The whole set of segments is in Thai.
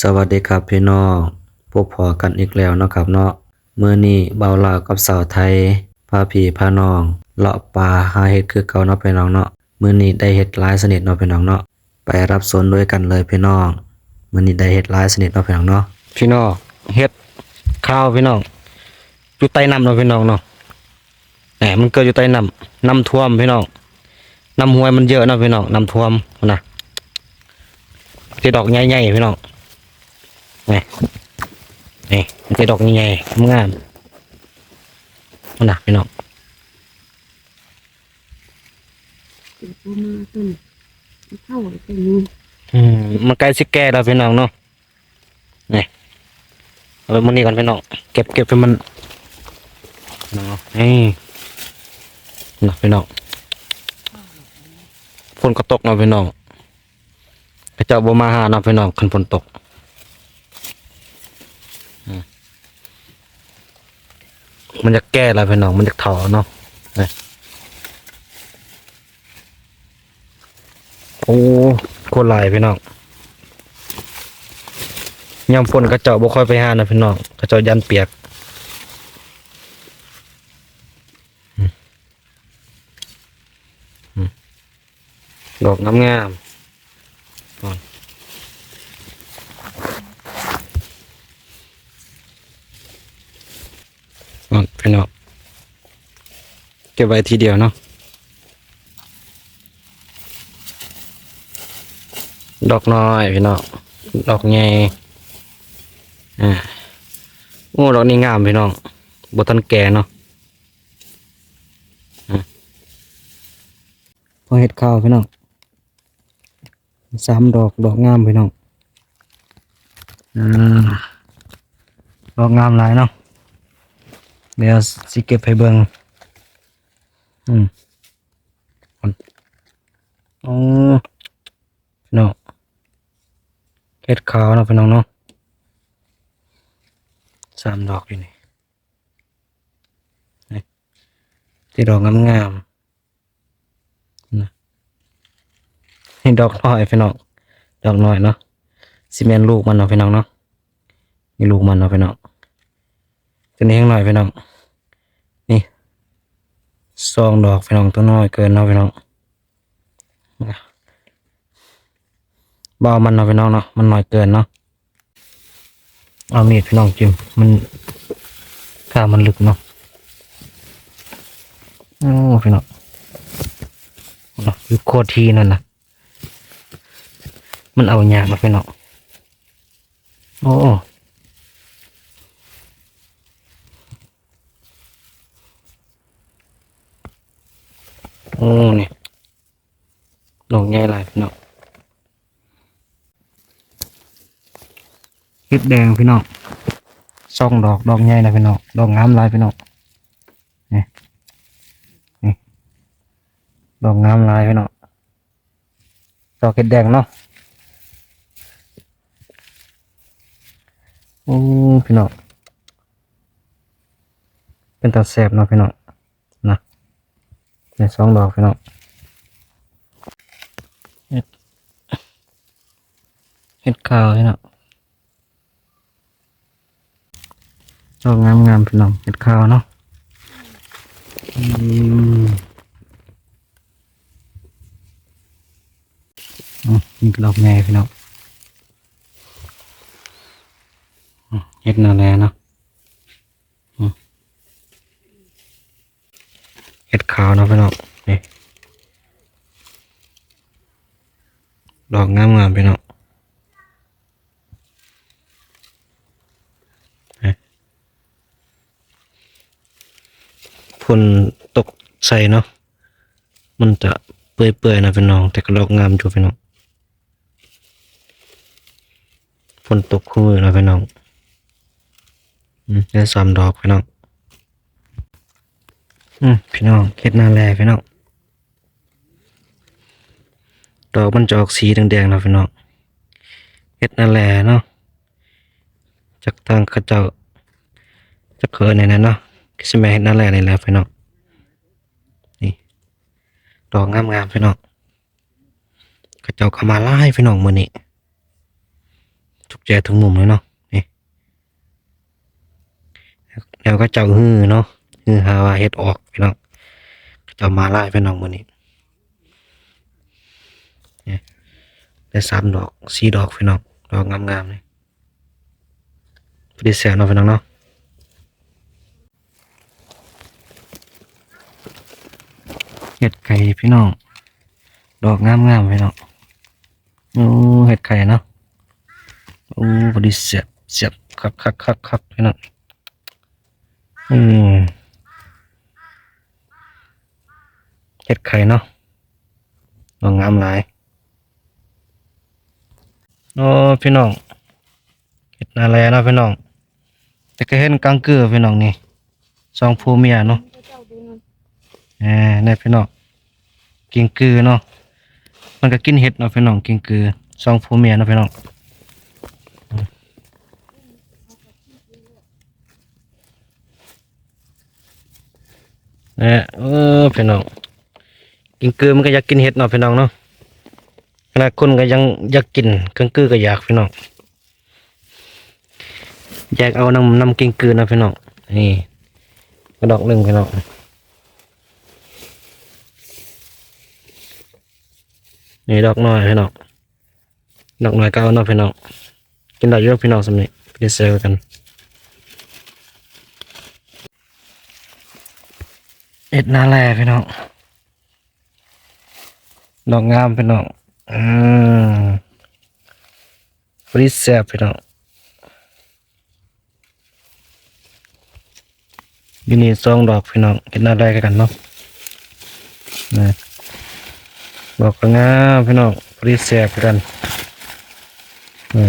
สวัสดีครับพี่น้องพบพอกันอีกแล้วเนาะครับเนาะเมื้อนี้เบาลาวกับสาวไทยพาพี่พาน้องเลาะป่าหาเห็ดคือเก่าเนาะพี่น้องเนาะเมื้อนี้ได้เห็ดลายสนิทเนาะพี่น้องเนาะไปรับสนด้วยกันเลยพี่น้องเมื้อนี้ได้เห็ดลายสนิทเนาะพี่น้องเนาะพี่น้องเห็ดข้าวพี่น้องอยู่ใต้น้ำเนาะพี่น้องเนาะแหมมันเกิดอยู่ใต้น้ำน้ำท่วมพี่น้องน้ำห้วยมันเยอะเนาะพี่น้องน้ำท่วมนะที่ดอกใหญ่ๆพี่น้อง นี่นี่มันจะดอกใหญ่ๆงามมันหนักพี่น้องปูมาต้นเข้าไปนี่อืมมันใกล้สิแก่แล้วพี่น้องเนาะนี่เอาไปมันนี่ก่อนพี่น้องเก็บเก็บไปมันเนาะนี่นะพี่น้องฝนก็ตกเนาะพี่น้องพระเจ้าบ่มาหาเนาะพี่น้องคันฝนตกอืม มันจะแก่แล้วพี่น้องมันจะถาเนาะโอ้คตรหลายพี่น้องยามฝนกระเจ้าบ่ค่อยไปหานะพี่น้องกระเจ้ายันเปียกดอกงามๆก่อนก่อน พี่น้องเก็บไว้ทีเดียวเนาะดอกน้อยพี่น้องดอกใหญ่อ่าโอ้ดอกนี้งามพี่น้องบทันแก่เนาะอะพอเห็ดข้าวพี่น้องสามดอกดอกงามพี่น้องอ่าดอกงามหลายเนาะ เดี๋ยวสิเก็บให้เบิงอืมโอ้พี่น้องเห็ดขาวนะพี่น้องเนาะสามดอกอยู่นี่นี่ที่ดอกงามๆนะนี่ดอกน้อยพี่น้องดอกน้อยเนาะซีเมนลูกมันเนาะพี่น้องเนาะนี่ลูกมันเนาะพี่น้อง ตัวนี้งหน่อยพี่น้อง นี่สองดอกพี่น้องตัวน้อยเกินเนาะพี่น้องเบามันเนาะพี่น้องเนาะมันน้อยเกินเนาะเอามีดพี่น้องจิ้มมันข้ามันลึกเนาะโอ้พี่น้องอยู่โคตรทีนั่นนะมันเอายากเนาพี่น้องโอ้ โอ้นี่ดอกใหญ่หลายพี่น้องเห็ดแดงพี่น้องซองดอกดอกใหญ่นะพี่น้องดอกงามหลายพี่น้องนี่นี่ดอกงามหลายพี่น้องดอกเห็ดแดงเนาะโอ้พี่น้องเป็นตาแสบเนาะพี่น้อง นี่สองดอกพี่น้องเห็ดเห็ดขาวพี่น้องดอกงามงามๆพี่น้องเห็ดข้าวเนาะอืมอืมนี่ก็ดอกใหญ่พี่น้องอืมเห็ดนาแลเนาะอืม เห็ดขาวเนาะพี่น้องนี่ดอกงามงามๆพี่น้องฝนตกใส่เนาะมันจะเปื่อยๆนะพี่น้อง แต่ก็ดอกงามอยู่พี่น้องฝนตกคู่นะพี่น้องอืมได้สามดอกพี่น้อง อืมพี่น้องเฮ็ดหน้าแลพี่น้องดอกมันจะออกสีแดงๆนะพี่น้องเฮ็ดหน้าแลเนาะจากทางเขาเจ้าจะเกิดในนั้นเนาะก็สิแม่เฮ็ดนั่นแหละนี่แหละพี่น้องนี่ดอกงามๆพี่น้องกระเจ้าก็มาไล่พี่น้องมื้อนี้ทุกแจกทุกมุมเลยเนาะนี่แล้วก็เจ้าฮือเนาะ ฮือหาว่าเฮ็ดออกพี่น้องเจ้ามาไล่พี่น้องมื้อนี้นี่ได้สามดอกสี่ดอกพี่น้องดอกงามๆเลยพอดีแสนเนาะพี่น้องเนาะเห็ดไก่พี่น้อง ดอกงามๆพี่น้องโอ้เห็ดไข่เนาะโอ้พอดีเสียบเสียบคักคักคักคักพี่น้องอืม เห็ดไข่เนาะดอกงามหลายโอ้พี่น้องเห็ดนาแลเนาะพี่น้องแต่ก็เห็นกังเกือพี่น้องนี่สองผัวเมียเนาะเนั่นแหมนี่พี่น้องกินกือเนาะมันก็กินเห็ดเนาะพี่น้องกินกือสองผัวเมียเนาะพี่น้องเนี่ยเออพี่น้อง กินเกลือมันก็อยากกินเห็ดเนาะพี่น้องเนาะขณะคนก็ยังอยากกินกังกือก็อยากพี่น้องแยกเอานำนำกินเกลือนะพี่น้องนี่กระดอกหนึ่งพี่น้องนี่ดอกน้อยพี่น้องดอกน้อยก็เอาเนาะพี่น้องกินได้เยอะพี่น้องสำนี้ไปเซลกันเอ็ดนาแลพี่น้อง ดอกงามพี่น้อง อืมฟรีแซ่บพี่น้องอยู่นี่สองดอกพี่น้องเอ็ดนาแลกันเนาะนะบอกกันงามพี่น้องพอดีแสบกันนี่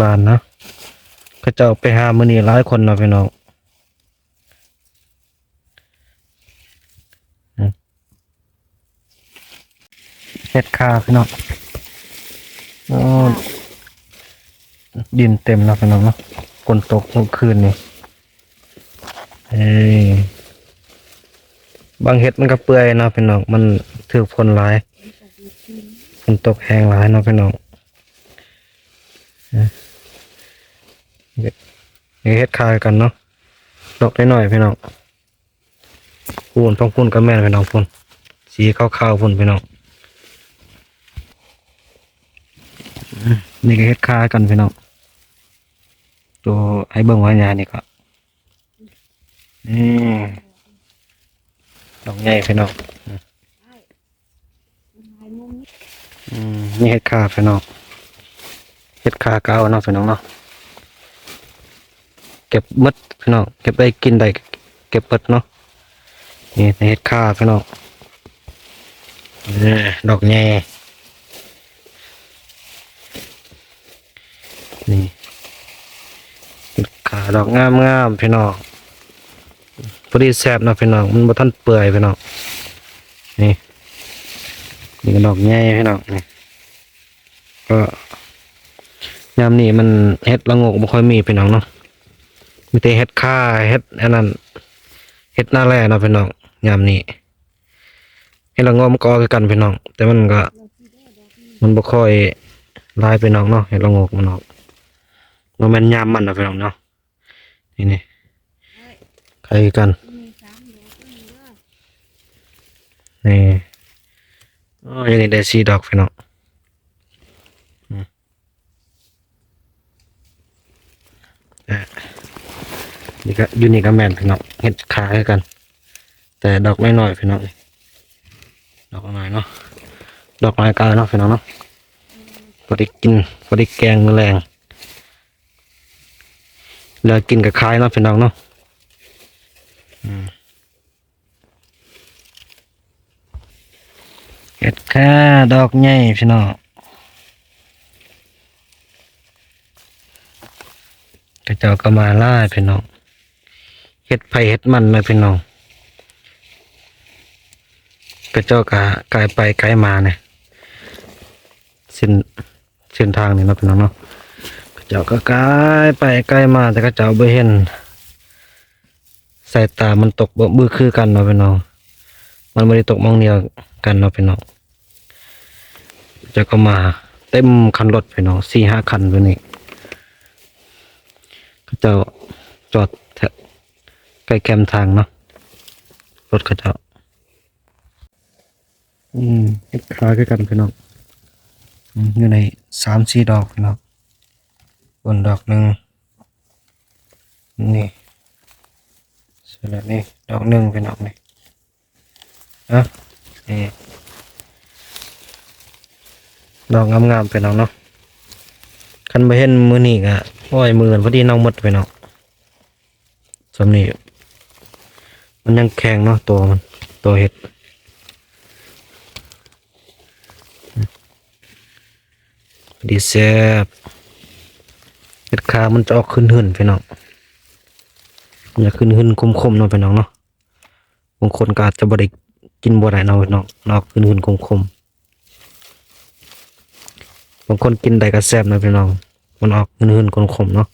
บานนะเขาเจ้าไปหามือนี่หลายคนเนาะพี่น้อง เห็ดคาพี่น้องโอ้ดินเต็มเนาะพี่น้องเนาะฝนตกเมื่อคืนนี่เฮ้บางเห็ดมันก็เปื่อยเนาะพี่น้องมันถือฝนหลายฝนตกแห้งหลายเนาะพี่น้องเห็ดคายกันเนาะดอกน้อยพี่น้องพูนพังพูนกับแม่นพี่น้องพูนสีขาวๆพูนพี่น้องอืม นี่ก็เห็ดคากันพี่น้องตัวไอ้เบิ่งว่ายานี่ก็อืมดอกใหญ่พี่น้องอืมนี่เห็ดขาพี่น้องเห็ดขาเก่าเนาะพี่น้องเนาะเก็บหมดพี่น้องเก็บไปกินได้เก็บเปิดเนาะนี่เห็ดขาพี่น้องนี่ดอกให นี่ขาดอกงามงามพี่น้องพอดีแซบนะพี่น้องมันบ่ทันเปื่อยพี่น้องนี่นี่ก็ดอกใหญ่พี่น้องนี่ก็ยามนี้มันเฮ็ดละงกบ่ค่อยมีพี่น้องเนาะมีแต่เฮ็ดค่าเฮ็ดอันนั้นเฮ็ดหน้าแร่เนาะพี่น้องยามนี้เฮ็ดละงกมันก็คือกันพี่น้อง แต่มันก็ มันบ่ค่อยลายพี่น้องเนาะเฮ็ดละงกมันออก บ่แม่นยามมันนะพี่น้องเนาะนี่นี่ใครกันนี่เด้ยังนี่ได้สีดอกพี่น้องนี่ก็ยูนี่ก็แมนพี่น้องเห็ดขายกัน แต่ดอกไม่น้อยพี่น้องดอกน้อยเนาะดอกน้อยกาเนาะพี่น้องเนาะพอได้กินพอได้แกงแมลง แล้วกินกับคายเนาะพี่น้องเนาะเห็ดแค่ดอกใหญ่พี่น้องกระเจ้าก็มาล่าพี่น้องเห็ดไผ่เห็ดมันเลยพี่น้องกระเจ้าก็กลายไปกลมาเนี่ยเส้นเส้นทางนี่เนาะพี่น้องเนาะ เจ้าก็กลายไปไกล้มาแต่กระเจ้าไม่เห็นสายตามันตกบ่มือคือกันเนาะพี่น้องมันไม่ได้ตกมองเดียวกันเนาะพี่น้องจะก็มาเต็มคันรถพี่น้องสี่ห้าคันตัวนี้ก็เจะจอดใกล้แคมทางเนาะรถเขาเจะอืมคล้ายกันพี่น้องอืมอยู่ในสามสี่ดอกพี่น้อง บนดอกหนึ่งนี่เสร็จแล้วนี่ดอกหนึ่งพี่น้องนี่อะนี่ดอกงามๆไปน้องเนาะคันไปเห็นมือนี่กะโอ้ยมือพอดีน้องหมดไปน้องสำนี่มันยังแข็งเนาะตัวมันตัวเห็ดดีแซ่บ เห็ดขามันจะออกขึ้นหื่นไปน้องมันจะขึ้นหื่นคมๆเนาะไปน้องเนาะบางคนก็อาจจะบ่ได้กินบ่ได้เนาะพี่น้องนอกขึ้นหื่นคมๆบางคนกินได้ก็แซ่บนาะพี่น้อง มันออกเงินๆคนขมๆเนาะ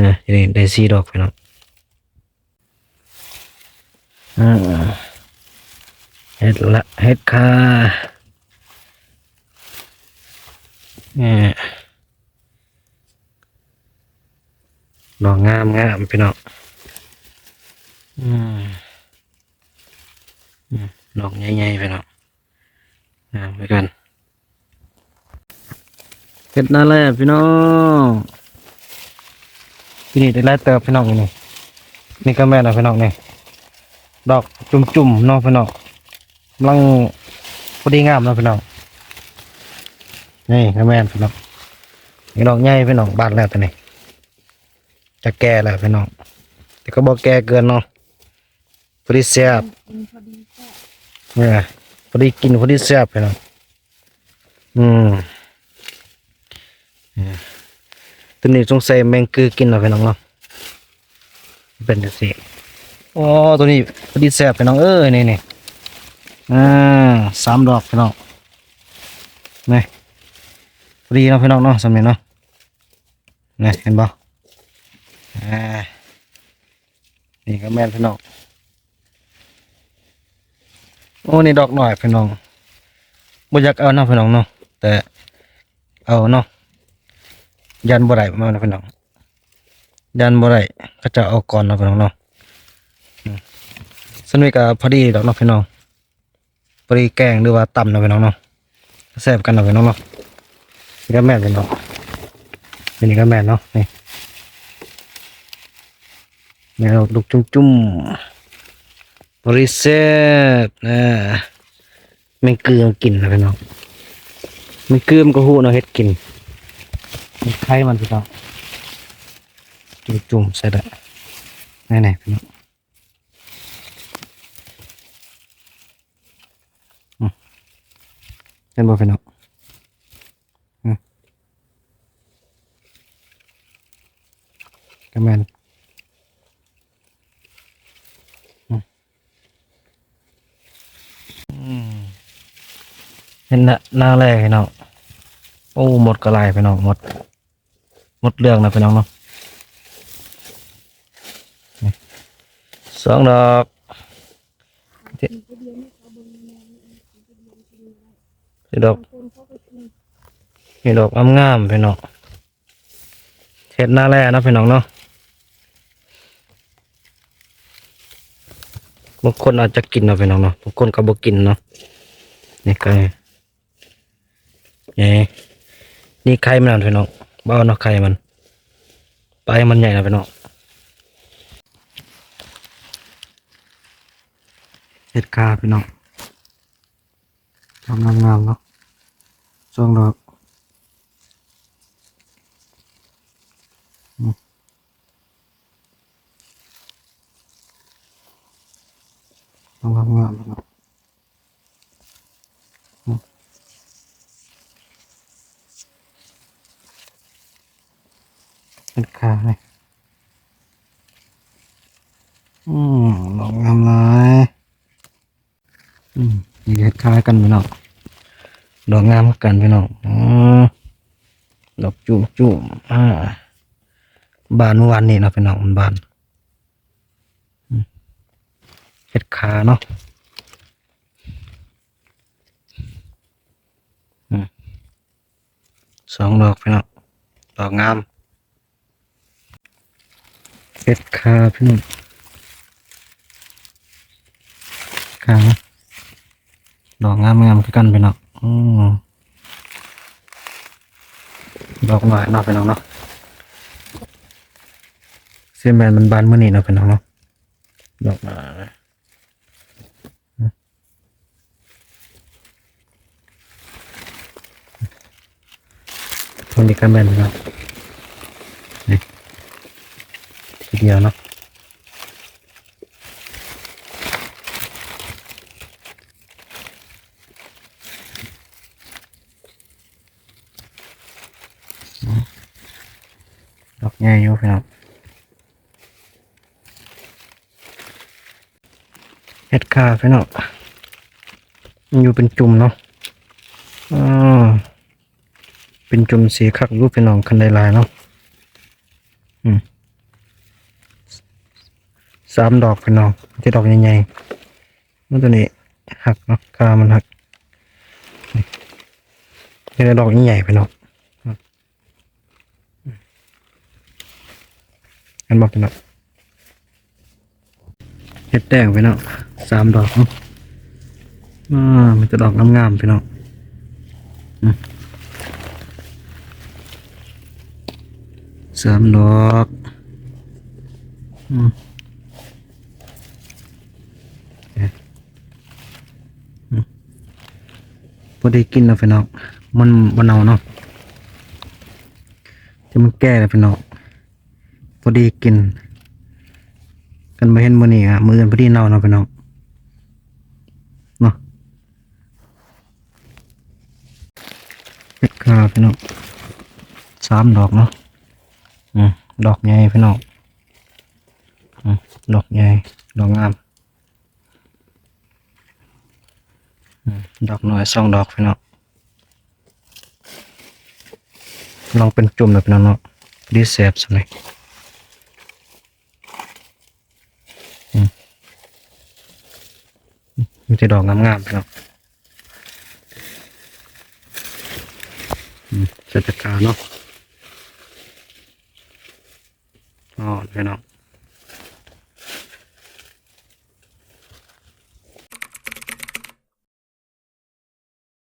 นะนี่ได้ซีดอกพี่น้องเฮ็ดละเฮ็ดค่ะนี่ย ดอกงามงามพี่น้องอืมอืมดอกใหญ่ๆพี่น้องงามไปกันเฮ็ดนั่นแหละพี่น้องพี่นี่ได้ไล่เติบพี่น้องนี่นี่ก็แม่นนะพี่น้องนี่ดอกจุ่มๆเน้องพี่น้องกำลังพอดีงามเนาะพี่น้องนี่ก็แม่นพี่น้องนี่ดอกใหญ่พี่น้องบานแล้วตัวนี้ จะแก่แล้วพี่น้องแต่ก็บ่แก่เกินเนาะพอดีแซ่บกินพอดีแค่เนี่ยพอดีกินพอดีแซ่บพี่น้องอืมตัวนี้สงสัยแมงกือกินเหรอพี่น้องเนาะเป็นจังซี่อ๋อตัวนี้พอดีแซ่บพี่น้องเอ้ยนี่นี่อ่าสามดอกพี่น้องนี่พอดีเนาะพี่น้องเนาะสำเร็จเนาะนี่เห็นบ่ อ่า นี่ก็แม่นพี่น้อง โอ้ นี่ดอกหน่อยพี่น้องบ่อยากเอาเนาะพี่น้องเนาะ แต่เอาเนาะ ยันบ่ได้ปรมาณนั้นพี่น้อง ยันบ่ได้ก็จะเอาก่อนเนาะพี่น้องเนาะสนุกกับพอดีดอกเนาะพี่น้องพอดีแกงหรือว่าตำเนาะพี่น้องเนาะแซ่บกันเนาะพี่น้องเนาะนี่ก็แม่นพี่น้องนนี้ก็แม่นเนาะนี่ นี่เราลูกจุ่มๆบริเซบนะแม่เกลือมากินนะพี่น้องแม่เกลือมก็หูเนาะเฮ็ดกินมีไข่มันพี่น้องจุ่มๆใส่ได้ไหนๆพี่น้องอืมเป็นบ่พี่น้องอืมก็แมนอืมอืม เห็นนะหน้าแรกพี่น้องโอ้หมดกระไรไปน้องหมด หมดเรื่องนะพี่น้องเนาะนี่สองดอกที่ดอกนเขาไปกินมีดอกงามๆพี่น้องเห็ดหน้าแร่นะพี่น้องเนาะบางคนอาจจะกินเนาะพี่น้องเนาะบางคนก็บ่กินเนาะนี่ ไก่นี่นี่ไข่มันนะพี่น้องบ้าเนาะไข่มันไปมันใหญ่นะพี่น้องเห็ดคาพี่น้องดอกงามๆเนาะสองดอกทำงานงานนะครับอืมเป็นขาเลยอื มลองทำเลยอืมนี่เห็ดคล้ายกันพี่น้องดอกงามกันพี่น้องอืมดอกจุ่มจุ่มอ่าบานเมื่อวานนี้เนาะพี่น้องมันบานเห็ดขาเนาะอืมสองดอกพี่น้องดอกงามเอ็ดคาพี่น้อง คาดอกงามงามคือกันพี่น้องอืมดอกหน่อยเนาะพี่น้องเนาะเสียแมนมันบานเมื่อนี้เนาะพี่น้องเนาะดอกหน่อยมันมีกันแมนพี่น้องนี่ทีเดียวเนาะ ดอกใหญ่อยู่พี่น้องเห็ดขาพี่น้องมันอยู่เป็นจุ่มเนาะอ่าเป็นจุ่มสีคักรูปพี่น้องคันใดลายเนาะอืมสามดอกพี่น้องที่ดอกใหญ่ๆมันตัวนี้หักเนาะขามันหักนี่ได้ดอกใหญ่ๆพี่น้อง กันบอกพี่น้องเห็ดแดงพี่น้องสามดอกเนาะอ่ามันจะดอกงามๆพี่น้องอืมสามดอกอืมเอ๊ะอืมพอดีกินแล้วพี่น้องมันมันเอาเนาะจะมันแก่แล้วพี่น้องพ อดีกิน กันมาเห็นมือนี้อะมืออื่นพอดีเน่าเนาะพี่น้องเนาะเฮ็ดขาพี่น้องสามดอกเนาะอืมดอกใหญ่พี่น้องอืมดอกใหญ่ดอกงามดอกน้อยสองดอกพี่น้องลองเป็นจุ่มเลยพี่น้องเนาะดีแซ่บสักหน่อย มีแต่ดอกงามๆพี่น้องอืมเสร็จจากการเนาะ